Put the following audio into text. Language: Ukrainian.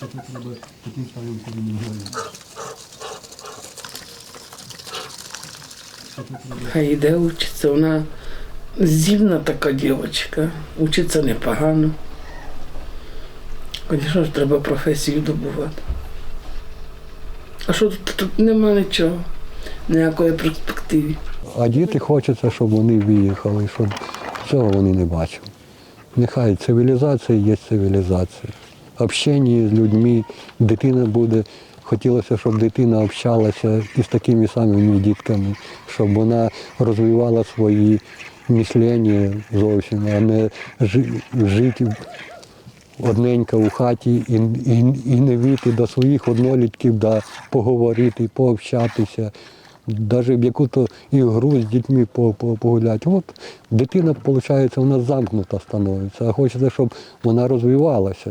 Це треба таким самим повинен говорити. Хай йде учиться. Вона зімна така дівчинка. Учиться непогано. Звісно ж, треба професію добувати. А що тут, тут нема нічого, ніякої перспективи. А діти хочеться, щоб вони виїхали, щоб цього вони не бачили. Нехай цивілізація є цивілізація. Общення з людьми, дитина буде. Хотілося, щоб дитина общалася із такими самими дітками, щоб вона розвивала свої мислення зовсім, а не жити одненька у хаті і, і, і не вийти до своїх однолітків, да, поговорити, пообщатися, навіть в яку-то ігру з дітьми по- по- погуляти. От дитина, виходить, вона замкнута становиться, а хочеться, щоб вона розвивалася.